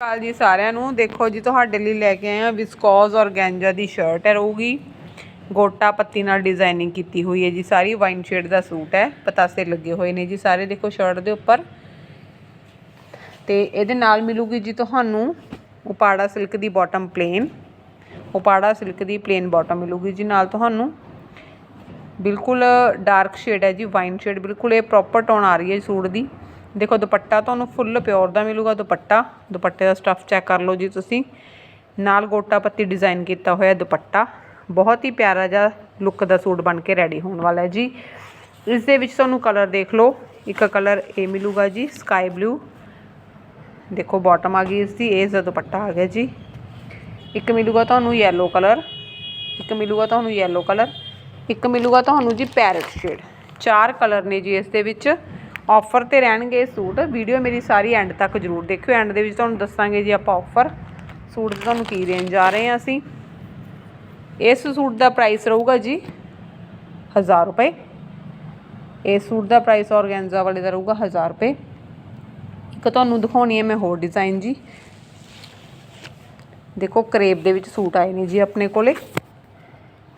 ਕਾਲ ਜੀ ਸਾਰਿਆਂ ਨੂੰ, ਦੇਖੋ ਜੀ ਤੁਹਾਡੇ ਲਈ ਲੈ ਕੇ ਆਏ ਆ ਵਿਸਕੋਜ਼ ਔਰਗੈਂਜਾ ਦੀ ਸ਼ਰਟ ਹੈ ਰਹੂਗੀ ਗੋਟਾ ਪੱਤੀ ਨਾਲ ਡਿਜ਼ਾਈਨਿੰਗ ਕੀਤੀ ਹੋਈ ਹੈ ਜੀ, ਸਾਰੀ ਵਾਈਨ ਸ਼ੇਡ ਦਾ ਸੂਟ ਹੈ, ਪਤਾਸੇ ਲੱਗੇ ਹੋਏ ਨੇ ਜੀ ਸਾਰੇ, ਦੇਖੋ ਸ਼ਰਟ ਦੇ ਉੱਪਰ। ਤੇ ਇਹਦੇ ਨਾਲ ਮਿਲੂਗੀ ਜੀ ਤੁਹਾਨੂੰ ਉਪਾੜਾ ਸਿਲਕ ਦੀ ਬਾਟਮ ਪਲੇਨ ਉਪਾੜਾ ਸਿਲਕ ਦੀ ਪਲੇਨ ਬਾਟਮ ਮਿਲੂਗੀ ਜੀ ਨਾਲ ਤੁਹਾਨੂੰ। ਬਿਲਕੁਲ ਡਾਰਕ ਸ਼ੇਡ ਹੈ ਜੀ ਵਾਈਨ ਸ਼ੇਡ ਬਿਲਕੁਲ ਇਹ ਪ੍ਰੋਪਰ ਟੋਨ ਆ ਰਹੀ ਹੈ ਸੂਟ ਦੀ। ਦੇਖੋ, ਦੁਪੱਟਾ ਤੁਹਾਨੂੰ ਫੁੱਲ ਪਿਓਰ ਦਾ ਮਿਲੂਗਾ, ਦੁਪੱਟਾ। ਦੁਪੱਟੇ ਦਾ ਸਟੱਫ ਚੈੱਕ ਕਰ ਲਓ ਜੀ ਤੁਸੀਂ। ਨਾਲ ਗੋਟਾ ਪੱਤੀ ਡਿਜ਼ਾਈਨ ਕੀਤਾ ਹੋਇਆ ਦੁਪੱਟਾ। ਬਹੁਤ ਹੀ ਪਿਆਰਾ ਜਿਹਾ ਲੁੱਕ ਦਾ ਸੂਟ ਬਣ ਕੇ ਰੈਡੀ ਹੋਣ ਵਾਲਾ ਹੈ ਜੀ। ਇਸ ਦੇ ਵਿੱਚ ਤੁਹਾਨੂੰ ਕਲਰ ਦੇਖ ਲਓ। ਇੱਕ ਕਲਰ ਇਹ ਮਿਲੂਗਾ ਜੀ ਸਕਾਈ ਬਲੂ ਦੇਖੋ ਬਾਟਮ ਆ ਗਈ ਇਸ ਦੀ ਇਸ ਦਾ ਦੁਪੱਟਾ ਆ ਗਿਆ ਜੀ। ਇੱਕ ਮਿਲੂਗਾ ਤੁਹਾਨੂੰ ਯੈਲੋ ਕਲਰ ਇੱਕ ਮਿਲੂਗਾ ਤੁਹਾਨੂੰ ਯੈਲੋ ਕਲਰ ਇੱਕ ਮਿਲੂਗਾ ਤੁਹਾਨੂੰ ਜੀ ਪੈਰਟ ਸ਼ੇਡ ਚਾਰ ਕਲਰ ਨੇ ਜੀ ਇਸ ਦੇ ਵਿੱਚ। ਆਫਰ ਤੇ ਰਹਿਣਗੇ ਇਹ ਸੂਟ। ਵੀਡੀਓ ਮੇਰੀ ਸਾਰੀ ਐਂਡ ਤੱਕ ਜਰੂਰ ਦੇਖਿਓ। ਐਂਡ ਦੇ ਵਿੱਚ ਤੁਹਾਨੂੰ ਦੱਸਾਂਗੇ ਜੀ ਆਪਾਂ ਆਫਰ ਸੂਟ ਦੀ ਤੁਹਾਨੂੰ ਕੀ ਰੇਂਜ ਆ ਰਹੇ ਆ ਅਸੀਂ। ਇਸ ਸੂਟ ਦਾ ਪ੍ਰਾਈਸ ਰਹੂਗਾ ਜੀ 1000 ਰੁਪਏ। ਇਸ ਸੂਟ ਦਾ ਪ੍ਰਾਈਸ ਔਰਗੈਂਜ਼ਾ ਵਾਲੇ ਦਾ ਰਹੂਗਾ 1000 ਰੁਪਏ। ਇੱਕ ਤੁਹਾਨੂੰ ਦਿਖਾਉਣੀ ਹੈ ਮੈਂ ਹੋਰ ਡਿਜ਼ਾਈਨ ਜੀ। ਦੇਖੋ ਕਰੇਪ ਦੇ ਵਿੱਚ ਸੂਟ ਆਏ ਨੇ ਜੀ ਆਪਣੇ ਕੋਲੇ।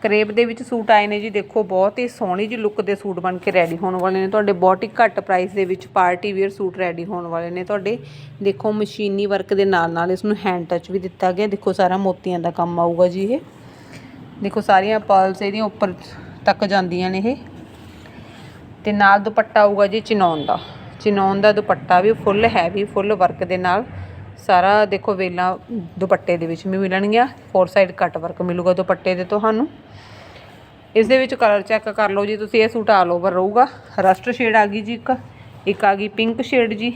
ਕਰੇਬ ਦੇ ਵਿੱਚ ਸੂਟ ਆਏ ਨੇ ਜੀ, ਦੇਖੋ, ਬਹੁਤ ਹੀ ਸੋਹਣੀ ਜੀ ਲੁੱਕ ਦੇ ਸੂਟ ਬਣ ਕੇ ਰੈਡੀ ਹੋਣ ਵਾਲੇ ਨੇ। ਤੁਹਾਡੇ ਬਹੁਤ ਹੀ ਘੱਟ ਪ੍ਰਾਈਸ ਦੇ ਵਿੱਚ ਪਾਰਟੀ ਵੇਅਰ ਸੂਟ ਰੈਡੀ ਹੋਣ ਵਾਲੇ ਨੇ। ਤੁਹਾਡੇ, ਦੇਖੋ, ਮਸ਼ੀਨੀ ਵਰਕ ਦੇ ਨਾਲ ਨਾਲ ਇਸ ਨੂੰ ਹੈਂਡ ਟੱਚ ਵੀ ਦਿੱਤਾ ਗਿਆ। ਦੇਖੋ, ਸਾਰਾ ਮੋਤੀਆਂ ਦਾ ਕੰਮ ਆਊਗਾ ਜੀ ਇਹ। ਦੇਖੋ, ਸਾਰੀਆਂ ਪਰਲਸ ਇਹਦੀਆਂ ਉੱਪਰ ਤੱਕ ਜਾਂਦੀਆਂ ਨੇ ਇਹ। ਤੇ ਨਾਲ ਦੁਪੱਟਾ ਆਊਗਾ ਜੀ ਚਿਨੌਨ ਦਾ। ਚਿਨੌਨ ਦਾ ਦੁਪੱਟਾ ਵੀ ਫੁੱਲ ਹੈਵੀ ਫੁੱਲ ਵਰਕ ਦੇ ਨਾਲ। ਸਾਰਾ ਦੇਖੋ ਵੇਲਾਂ ਦੁਪੱਟੇ ਦੇ ਵਿੱਚ ਵੀ ਮਿਲਣਗੀਆਂ। ਫੋਰ ਸਾਈਡ ਕੱਟ ਵਰਕ ਮਿਲੂਗਾ ਦੁਪੱਟੇ ਦੇ ਤੁਹਾਨੂੰ। ਇਸ ਦੇ ਵਿੱਚ ਕਲਰ ਚੈੱਕ ਕਰ ਲਓ ਜੀ ਤੁਸੀਂ, ਇਹ ਸੂਟ ਆਲ ਓਵਰ ਰਹੂਗਾ। ਰਸਟ ਸ਼ੇਡ ਆ ਗਈ ਜੀ ਇੱਕ ਇੱਕ ਆ ਗਈ ਪਿੰਕ ਸ਼ੇਡ ਜੀ।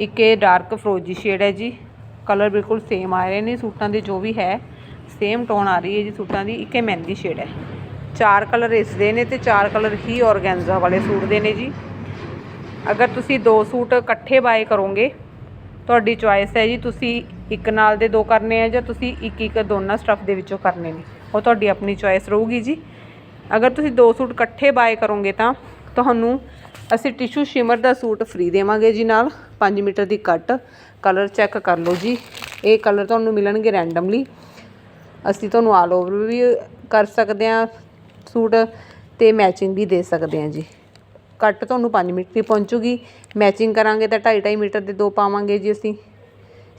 ਇੱਕ ਇਹ ਡਾਰਕ ਫਰੋਜੀ ਸ਼ੇਡ ਹੈ ਜੀ। ਕਲਰ ਬਿਲਕੁਲ ਸੇਮ ਆ ਰਹੇ ਨੇ ਸੂਟਾਂ ਦੇ, ਜੋ ਵੀ ਹੈ ਸੇਮ ਟੋਨ ਆ ਰਹੀ ਹੈ ਜੀ ਸੂਟਾਂ ਦੀ। ਇੱਕ ਇਹ ਮਹਿੰਦੀ ਸ਼ੇਡ ਹੈ। ਚਾਰ ਕਲਰ ਇਸ ਦੇ ਨੇ ਤੇ ਚਾਰ ਕਲਰ ਹੀ ਔਰਗੈਂਜ਼ਾ ਵਾਲੇ ਸੂਟ ਦੇ ਨੇ ਜੀ। ਅਗਰ ਤੁਸੀਂ ਦੋ ਸੂਟ ਇਕੱਠੇ ਬਾਏ ਕਰੋਗੇ ਤੁਹਾਡੀ ਚੁਆਇਸ ਹੈ ਜੀ, ਤੁਸੀਂ ਇੱਕ ਨਾਲ ਦੇ ਦੋ ਕਰਨੇ ਆ ਜਾਂ ਤੁਸੀਂ ਇੱਕ ਇੱਕ ਦੋਨਾਂ ਸਟਫ ਦੇ ਵਿੱਚੋਂ ਕਰਨੇ ਨੇ। ਉਹ ਤੁਹਾਡੀ ਆਪਣੀ ਚੁਆਇਸ ਰਹੂਗੀ ਜੀ। ਅਗਰ ਤੁਸੀਂ ਦੋ ਸੂਟ ਇਕੱਠੇ ਬਾਏ ਕਰੋਗੇ ਤਾਂ ਤੁਹਾਨੂੰ ਅਸੀਂ ਟਿਸ਼ੂ ਸ਼ਿਮਰ ਦਾ ਸੂਟ ਫ੍ਰੀ ਦੇਵਾਂਗੇ ਜੀ ਨਾਲ। 5 ਮੀਟਰ ਦੀ ਕੱਟ ਕਲਰ ਚੈੱਕ ਕਰ ਲਓ ਜੀ। ਇਹ ਕਲਰ ਤੁਹਾਨੂੰ ਮਿਲਣਗੇ ਰੈਂਡਮਲੀ ਅਸੀਂ ਤੁਹਾਨੂੰ ਆਲ ਓਵਰ ਵੀ ਕਰ ਸਕਦੇ ਹਾਂ ਸੂਟ ਤੇ ਮੈਚਿੰਗ ਵੀ ਦੇ ਸਕਦੇ ਹਾਂ ਜੀ। ਕੱਟ ਤੁਹਾਨੂੰ 5 ਮੀਟਰ ਦੀ ਪਹੁੰਚੂਗੀ। ਮੈਚਿੰਗ ਕਰਾਂਗੇ ਤਾਂ 2.5 2.5 ਮੀਟਰ ਦੇ ਦੋ ਪਾਵਾਂਗੇ ਜੀ ਅਸੀਂ।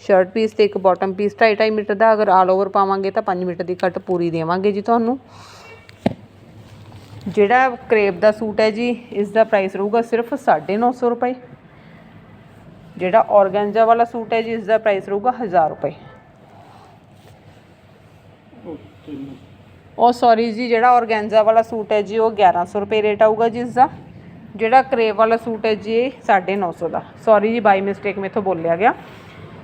ਸ਼ਰਟ ਪੀਸ ਤੇ ਇੱਕ ਬਾਟਮ ਪੀਸ 2.5 2.5 ਮੀਟਰ ਦਾ। ਅਗਰ ਆਲ ਓਵਰ ਪਾਵਾਂਗੇ ਤਾਂ 5 ਮੀਟਰ ਦੀ ਕੱਟ ਪੂਰੀ ਦੇਵਾਂਗੇ ਜੀ ਤੁਹਾਨੂੰ। ਜਿਹੜਾ ਕਰੇਪ ਦਾ ਸੂਟ ਹੈ ਜੀ ਇਸ ਦਾ ਪ੍ਰਾਈਸ ਰਹੂਗਾ ਸਿਰਫ 950 ਰੁਪਏ। ਜਿਹੜਾ ਔਰਗੈਂਜਾ ਵਾਲਾ ਸੂਟ ਹੈ ਜੀ ਇਸ ਦਾ ਪ੍ਰਾਈਸ ਰਹੂਗਾ 1000 ਰੁਪਏ। ਉਹ ਸੌਰੀ ਜੀ ਜਿਹੜਾ ਔਰਗੈਂਜਾ ਵਾਲਾ ਸੂਟ ਹੈ ਜੀ ਉਹ 1100 ਰੁਪਏ ਰੇਟ ਆਊਗਾ ਜੀ ਇਸ ਦਾ ਜਿਹੜਾ ਕਰੇਪ ਵਾਲਾ ਸੂਟ ਹੈ ਜੀ, ਇਹ 950 ਦਾ। ਸੌਰੀ ਜੀ ਬਾਈ ਮਿਸਟੇਕ ਮੇਥੋਂ ਬੋਲਿਆ ਗਿਆ।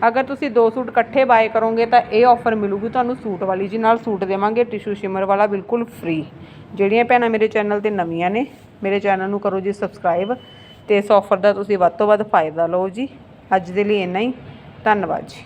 ਅਗਰ ਤੁਸੀਂ ਦੋ ਸੂਟ ਇਕੱਠੇ ਬਾਏ ਕਰੋਗੇ ਤਾਂ ਇਹ ਆਫਰ ਮਿਲੂਗੀ ਤੁਹਾਨੂੰ ਸੂਟ ਵਾਲੀ ਜੀ, ਨਾਲ ਸੂਟ ਦੇਵਾਂਗੇ ਟਿਸ਼ੂ ਸ਼ਿਮਰ ਵਾਲਾ ਬਿਲਕੁਲ ਫ੍ਰੀ ਜਿਹੜੀਆਂ ਭੈਣਾਂ ਮੇਰੇ ਚੈਨਲ ਤੇ ਨਵੀਆਂ ਨੇ, ਮੇਰੇ ਚੈਨਲ ਨੂੰ ਕਰੋ ਜੀ ਸਬਸਕ੍ਰਾਈਬ ਤੇ ਇਸ ਆਫਰ ਦਾ ਤੁਸੀਂ ਵੱਧ ਤੋਂ ਵੱਧ ਫਾਇਦਾ ਲਓ ਜੀ। ਅੱਜ ਦੇ ਲਈ ਇੰਨਾ ਹੀ। ਧੰਨਵਾਦ ਜੀ।